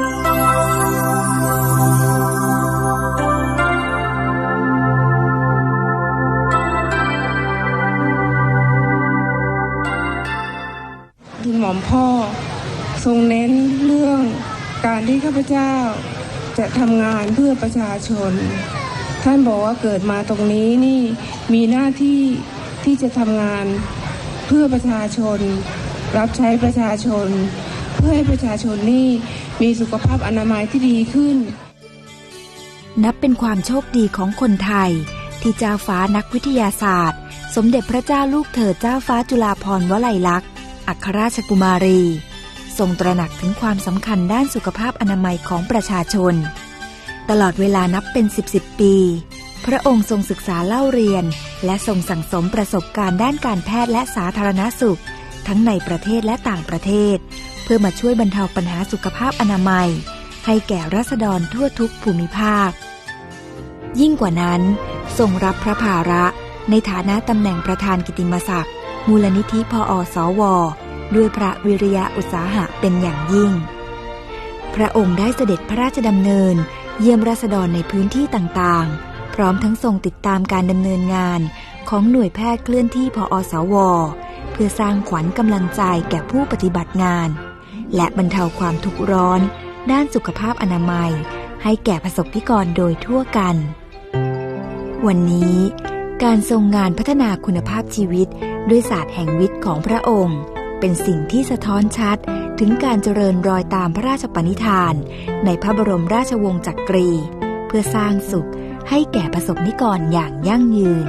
หม่อมพ่อทรงเน้นเรื่องการที่ข้าพเจ้าจะทำงานเพื่อประชาชน ท่านบอกว่าเกิดมาตรงนี้นี่มีหน้าที่ที่จะทำงานเพื่อประชาชน รับใช้ประชาชน พื่อให้ประชาชนนี่มีสุขภาพอนามัยที่ดีขึ้น นับเป็นความโชคดีของคนไทย ที่เจ้าฟ้านักวิทยาศาสตร์ สมเด็จพระเจ้าลูกเธอเจ้าฟ้าจุฬาภรณ์วลัยลักษณ์อัครราชกุมารี ทรงตระหนักถึงความสำคัญด้านสุขภาพอนามัยของประชาชน ตลอดเวลานับเป็นสิบสปี พระองค์ทรงศึกษาเล่าเรียน และทรงสั่งสมประสบการณ์ด้านการแพทย์และสาธารณสุข ทั้งในประเทศและต่างประเทศ พื่อมาช่วยบรรเทาปัญหาสุขภาพอนามัย ให้แก่รัษฎรทั่วทุกภูมิภาค ยิ่งกว่านั้น ทรงรับพระภาระในฐานะตำแหน่งประธานกิตติมศักดิ์มูลนิธิพออสว ด้วยพระวิริยะอุตสาหะเป็นอย่างยิ่ง พระองค์ได้เสด็จพระราชดำเนิน เยี่ยมราษฎรในพื้นที่ต่างๆ พร้อมทั้งทรงติดตามการดำเนินงานของหน่วยแพทย์เคลื่อนที่พออสว เพื่อสร้างขวัญกำลังใจแก่ผู้ปฏิบัติงาน และบรรเทาความทุกข์ร้อน ด้านสุขภาพอนามัย ให้แก่ประสบนิกรโดยทั่วกัน วันนี้ การทรงงานพัฒนาคุณภาพชีวิต ด้วยศาสตร์แห่งวิทย์ของพระองค์ เป็นสิ่งที่สะท้อนชัด ถึงการเจริญรอยตามพระราชปณิธาน ในพระบรมราชวงศ์จักรี เพื่อสร้างสุขให้แก่ประสบนิกรอย่างยั่งยืน